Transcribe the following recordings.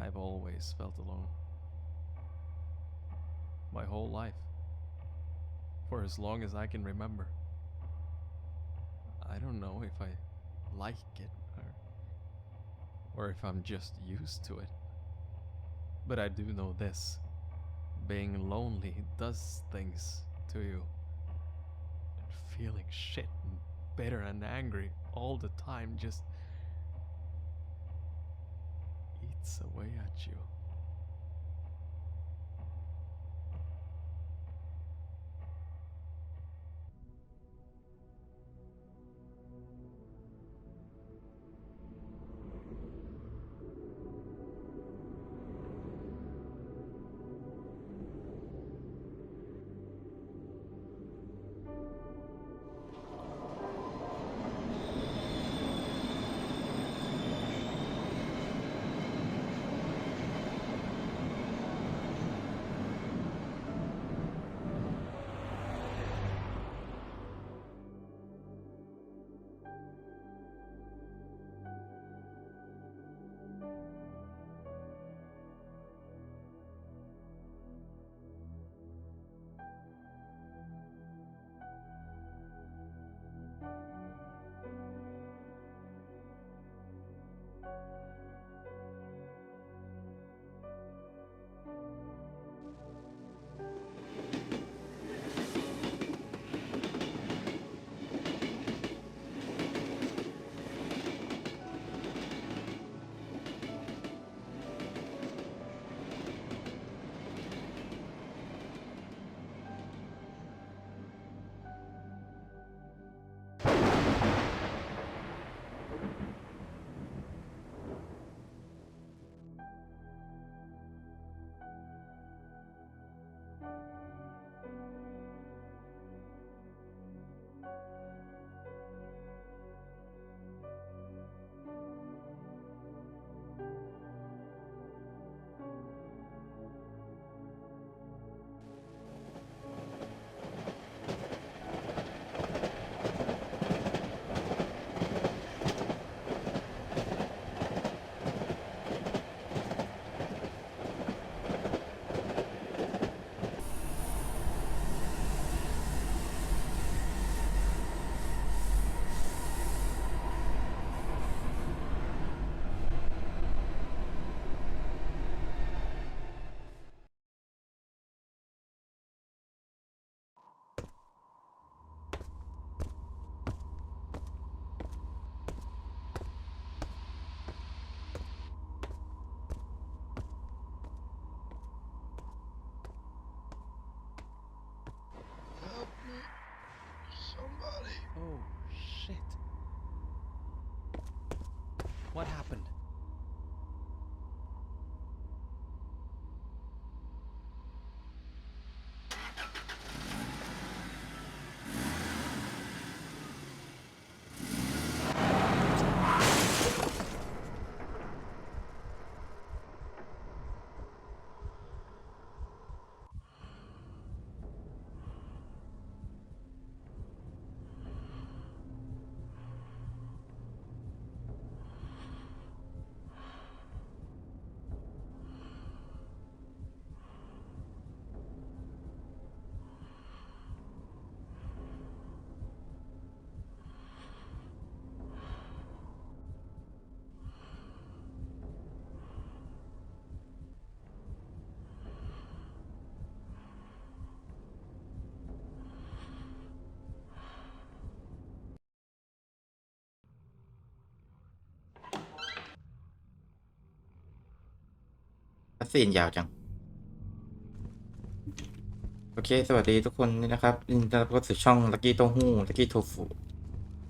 I've always felt alone. My whole life. For as long as I can remember. I don't know if I like it or, or if I'm just used to it. But I do know this being lonely does things to you. And feeling shit and bitter and angry all the time just eats away at you. What happened? คัสซีนยาวจัง โอเค สวัสดีทุกคนนี่นะครับยินดีต้อนรับเข้าสู่ช่องลักกี้เต้าหู้ลักกี้โทฟู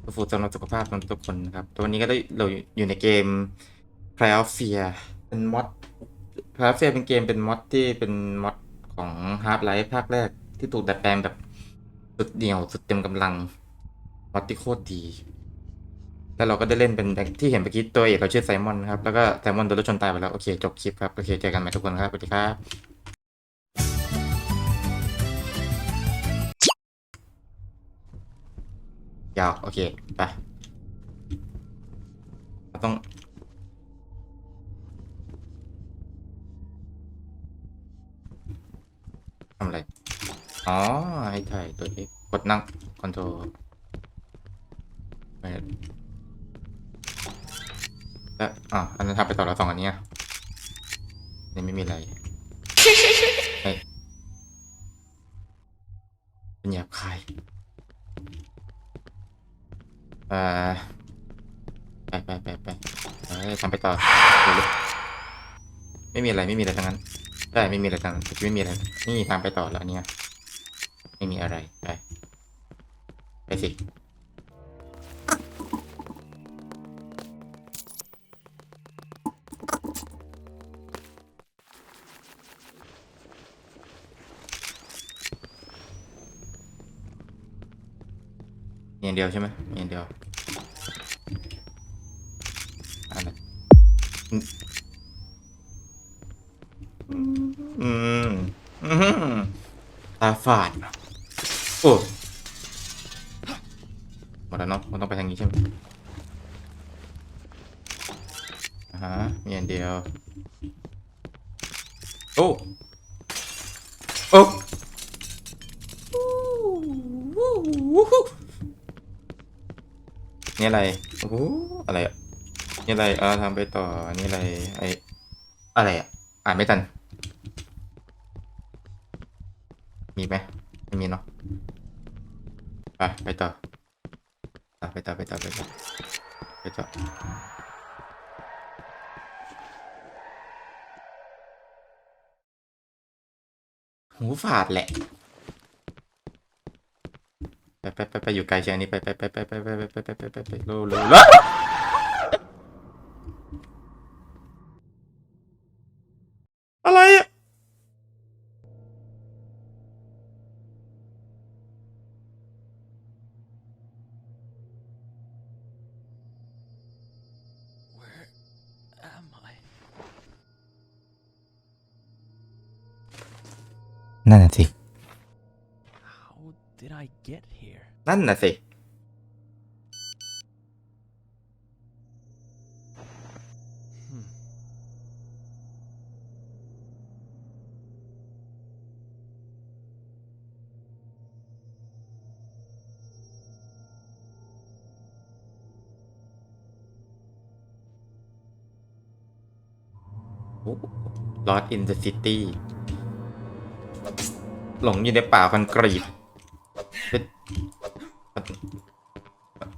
โทฟูสำหรับสุขภาพของทุกคนนะครับตัววันนี้ก็ได้เราอยู่ในเกม p r i o f e a r เป็นมอด p r i o f e a r เป็นเกมเป็นมอดที่เป็นมอดของ Half Life ภาคแรกที่ถูกดัดแปลงแบบสุดเดี่ยวสุดเต็มกำลังมอดที่โคตรดี แล้วเราก็ได้เล่นเป็นแบบที่เห็นเมื่อกี้ตัวเอกเราชื่อไซมอนครับ แล้วก็ไซมอนโดนรถชนตายไปแล้ว โอเค จบคลิปครับ โอเค เจอกันใหม่ทุกคนครับ สวัสดีครับยาวโอเค ไป ต้องทำอะไร อ๋อ ให้ถ่ายตัวเอกกดนั่งคอนโทรล แล้วอะอันนั้นทำไปต่อแล้วสองอันเนี้ยนี่ไม่มีอะไรเฮ้ยเป็นหยาบคายเอ่อไปไปไปไปเอ้ยทำไปต่อเร็วๆไม่มีอะไรไม่มีอะไรทั้งนั้นใช่ไม่มีอะไรทั้งนั้นไม่มีอะไร นี่ทำไปต่อแล้วเนี่ย ไม่มีอะไร ไปไป อย่างเดียวใช่ไหมมีอย่างเดียวอะไรอืมอืมอืมตาฝาดโอ้หมดแล้วเนาะมันต้องไปทางนี้ใช่ไหมฮะมีอันเดียวโอ้ นี่อะไรโอ้โหอะไรอะนี่อะไรเออทำไปต่อนี่อะไรไออะไรอะอ่านไม่ทัน มีไหมไม่มีเนาะไปไปต่อไปต่อไปต่อไปต่อไปต่อหูฝาดแหละ ไปไปไปไปอยู่ไกลเชียงนี้ไปไปไปไปไปไปไปไปไปไปไปไปเร็วเร็วเร็วอะไรอะ Where am I? นั่นน่ะสิ นั่นน่ะสิ Hmm. ลอสอินเดอะซิตี้หลงอยู่ในป่าคอนกรีต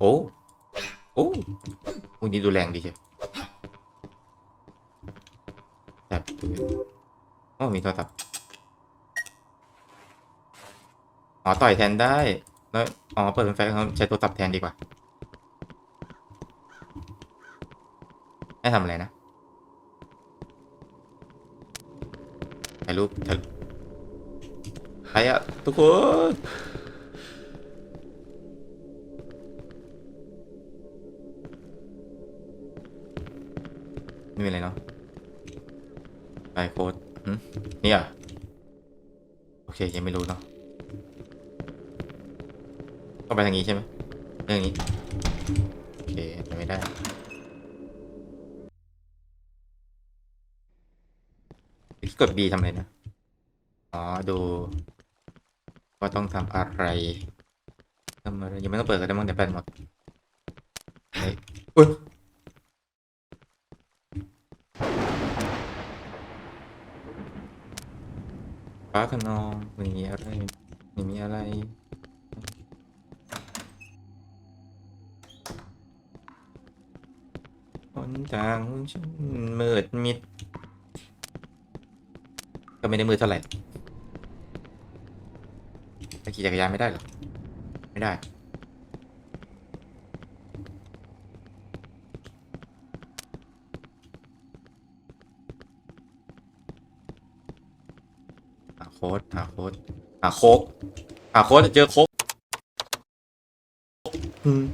โอ้โอ้วกนี้ดูแรงดีเชียวแต่ปืนโอ้มีโทรศัพท์อ๋อต่อยแทนได้แล้วอ๋อเปิดเป็นไฟเขาใช้โทรศัพท์แทนดีกว่าให้ทำอะไรนะถ่ายรูปถ่ายใครอะทุกคน ไม่มีอะไรเนาะไปโค้ดนี่อะโอเคยังไม่รู้เนาะก็ไปทางนี้ใช่ไหมเรื่องนี้โอเคไปไม่ได้กด B ทำอะไรนะ อ๋อ ดู ว่าต้องทำอะไรทำอะไรยังไม่ต้องเปิดก็ได้มั้งเดี๋ยวแบตหมดเฮ้ยอุ้ยฟ้าขนองไม่มีอะไรไม่มีอะไรหนทางฉันมืดมิด ก็ไม่ได้มือเท่าไหร่ขี่จักรยานไม่ได้หรอ ไม่ได้ ค้ดหาโค้ดหาโค้กหาโค้ดจะเจอโค้กอืม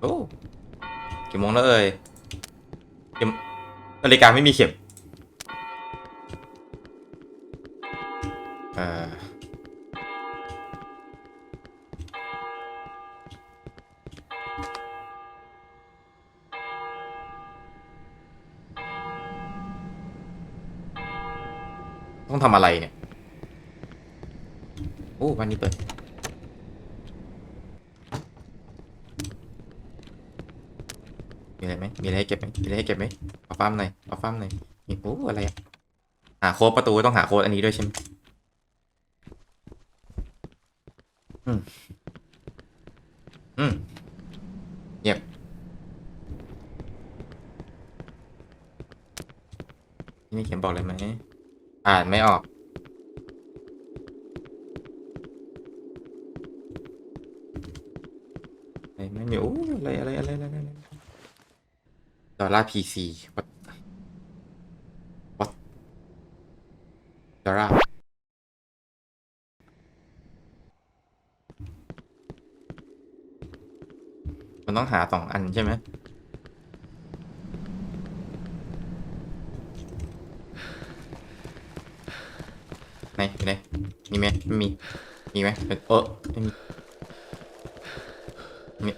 โอ้กี่โมงแล้วเอ่ยเข็มนาฬิกาไม่มีเข็ม ต้องทำอะไรเนี่ย โอ้วันนี้เปิด มีอะไรไหมมีอะไรให้เก็บไหมมีอะไรให้เก็บไหมเอาฟ้ามหน่อยเอาฟ้ามหน่อยมีโอ้อะไรอะหาโค้ดประตูต้องหาโค้ดอันนี้ด้วยใช่ไหมอืม อืมเงียบนี่เขียนบอกเลยไหม อ่านไม่ออกอะไรม่มีโอ้อะไรอะไรอะไรอะไรอะไรดอลลาร์พีซีวัดวัดดอลลาร์มันต้องหาสองอันใช่ไหม ไหนไหนมีไหมมีมีไหมเออมีมี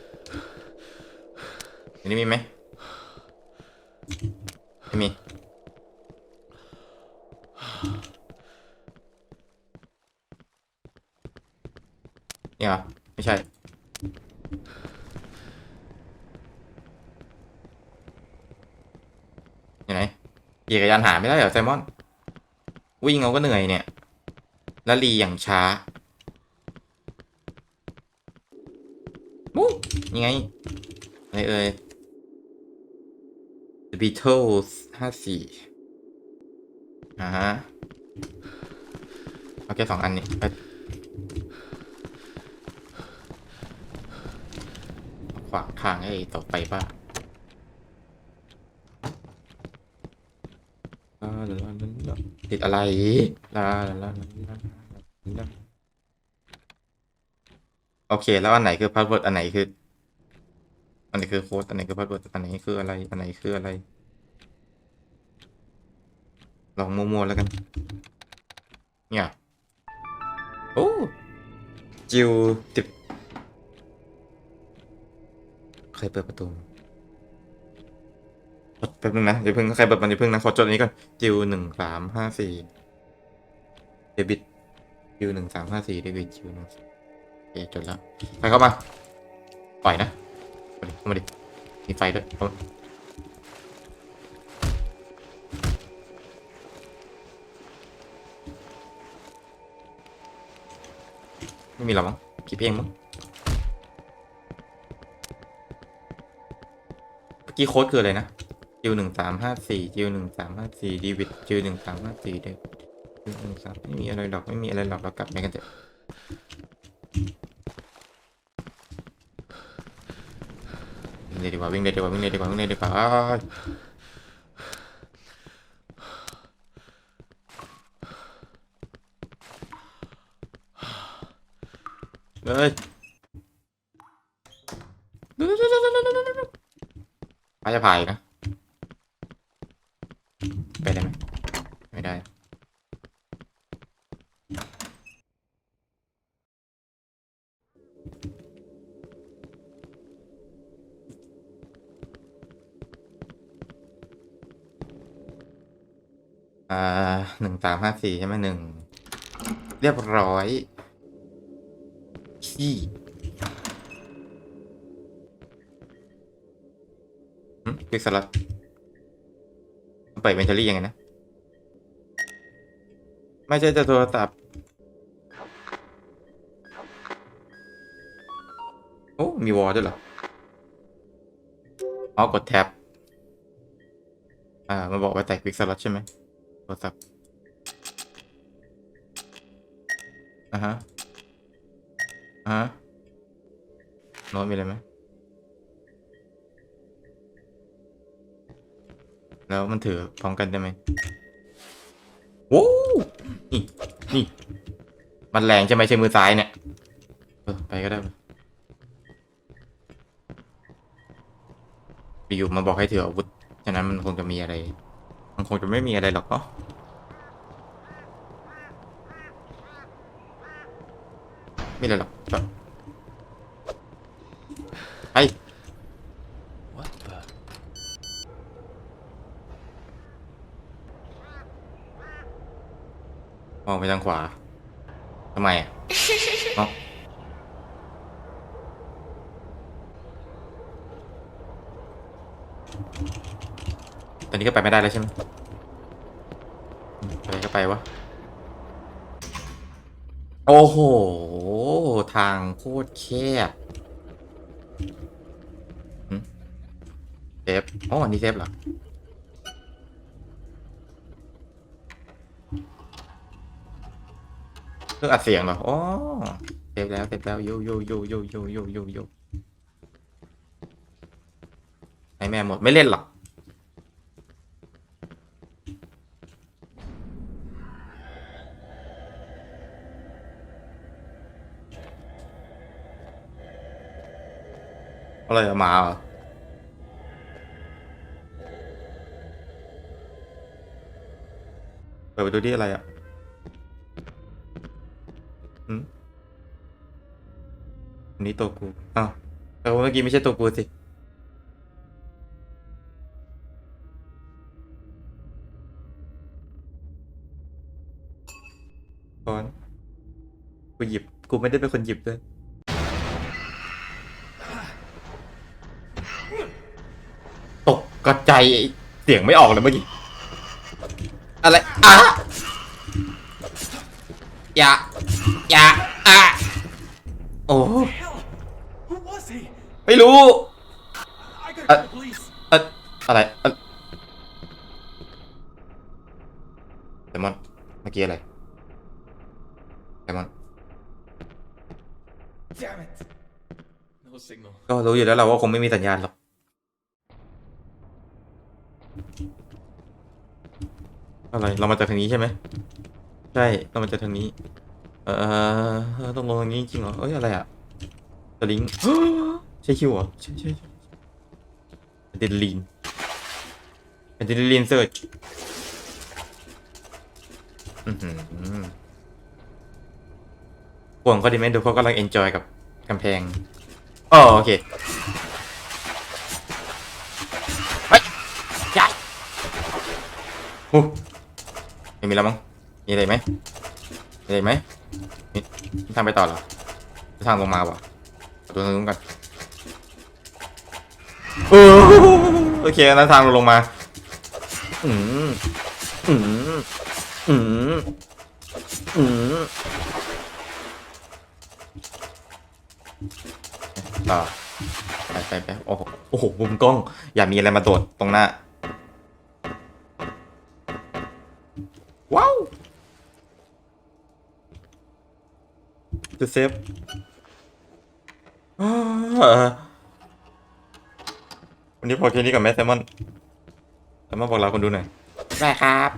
อันนี้มีไหมไม่มีนี่เหรอไม่ใช่อยู่ไหนขี่จักรยานหาไม่ได้เหรอไซมอน วิ่งเอาก็เหนื่อยเนี่ย แล้วรีอย่างช้ามูยังไงอะไรเอ่ย The Beatles ห้าสี่อ่าฮะเอาแค่สองอันนี้ขวางทางให้ต่อไปป่ะลาลาลาลาติดอะไรลาลาลาโอ เค แล้วอันไหนคือพาสเวิร์ดอันไหนคือ อันไหนคือโค้ดอันไหนคือพาสเวิร์ดอันไหนคืออะไร อันไหนคืออะไร ลองมัวๆแล้วกัน เนี่ย โอ้จิวติดใครเปิดประตูกดแป๊บนึงนะอย่าเพิ่งใครเปิดมันอย่าเพิ่งนะ ขอจดอันนี้ก่อนจิวหนึ่งสามห้าสี่เดบิตจิวหนึ่งสามห้าสี่เดบิตจิวหนึ่งโอ เคจดแล้วใครเข้ามาปล่อยนะมาดิเข้ามาดิมีไฟด้วยเข้ามาไม่มีหรอมั้งกี่เพลงมั้งเมื่อกี้โค้ดคืออะไรนะจิวหนึ่งสามห้าสี่จิวหนึ่งสามห้าสี่ดีวิดจิวหนึ่งสามห้าสี่เด็กจิวหนึ่งสามไม่มีอะไรหรอกไม่มีอะไรหรอกเรากลับไปกันเถอะ งเลยดีกว่าวิ่งเลยดีกว่าวิ่งเลยดีกว่าวิ่งเลยดีกว่าอ้ายเฮ้ยป้าจะพายนะ ไปได้ไหมไม่ได้ อ่าหนึ่งสามห้าสี่ใช่ไหมหนึ่ง เรียบร้อยขี้คลิกสลัดเปิดเวนทอรี่ยังไงนะ ไม่ใช่จะโทรศัพท์โอ้ มีวอลด้วยเหรออ๋อกดแท็บ อ่า มาบอกว่าแตกคลิกสลัดใช่ไหม รศัพท์อ่าฮะอ่าฮะโน้ตมีอะไรไหมแล้วมันถือพร้อมกันได้ไหมโอ้นี่นี่ มันแรงใช่ไหมใช้มือซ้ายเนี่ยเออไปก็ได้อยู่ๆมาบอกให้ถืออาวุธ ฉะนั้นมันคงจะมีอะไร มันคงจะไม่มีอะไรหรอกเนาะไม่เลยหรอกจอดไป What the? อมองไปทางขวาทำไมอะเอ้า ตอนนี้ก็ไปไม่ได้แล้วใช่ไหมอืมไปก็ไปวะ โอ้โห ทางโคตรแคบเซฟอ๋ออันนี้เซฟเหรอเครื่องอัดเสียงเหรออ๋อเซฟแล้วเซฟแล้วโยโยโยโยโยโยโยโยให้แม่หมด ไม่เล่นหรอก อะไรอะหมาเหรอเปิดไปดูดิอะไรอะหืมอันนี้ตัวกูอ้าวแต่เมื่อกี้ไม่ใช่ตัวกูสิก่อนกูหยิบ กูไม่ได้เป็นคนหยิบด้วย ต กกระใจไอ้เสียงไม่ออกเลยเมื่อกี้ อะไร อะ อย่า อย่า อะ โอ้ Hell, who was he? ไม่รู้ I gotta Uh, call the police. เอะอะไรเอะไดมอน เมื่อกี้อะไรไดมอน Damn it. No signal. ก็รู้อยู่แล้วเราว่าคงไม่มีสัญญาณหรอก อะไร เรามาจากทางนี้ใช่ไหม ใช่ เรามาจากทางนี้ เอ่อต้องลงทางนี้จริงเหรอ เอ้ย อะไรอะสลิงใช่คิวเหรอใช่ใช่ใช่อะดรีนาลีนอะดรีนาลีนเซิร์ชห่วงเขาดีไหมดูเขากำลังเอนจอยกับกำแพงอ๋อโอเคเฮ้ยใหญ่โอ้ ไม่มีแล้วมั้งมีอะไรไหมมีอะไรไหมมีมีทางไปต่อเหรอทางลงมาวะดูทางนู้นกันโอ้โอเคนั้นทางเราลงมา อืมอืมอืมอืมต่อไปไปไปโอ้โหโอ้โหมุมกล้อง อย่ามีอะไรมาโดดตรงหน้า จะเซฟอ่าวันนี้พอแค่นี้กับแมสแซมมอนแซมมอนบอกลาคนดูหน่อยได้ครับ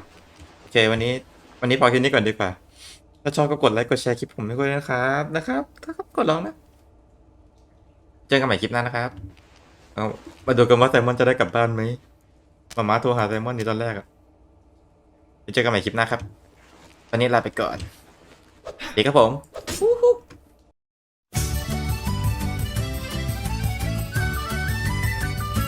โอเค วันนี้ วันนี้พอแค่นี้ก่อนดีกว่า ถ้าชอบก็กดไลค์กดแชร์คลิปผมให้ด้วยนะครับ นะครับครับกดลองนะ เจอกันใหม่คลิปหน้านะครับ เอามาดูกันว่าแซมมอนจะได้กลับบ้านไหมมาม่าโทรหาแซมมอนนี่ตอนแรกอะเดี๋ยวเจอกันใหม่คลิปหน้าครับ ตอนนี้ลาไปก่อน ดีครับผม Woohoo!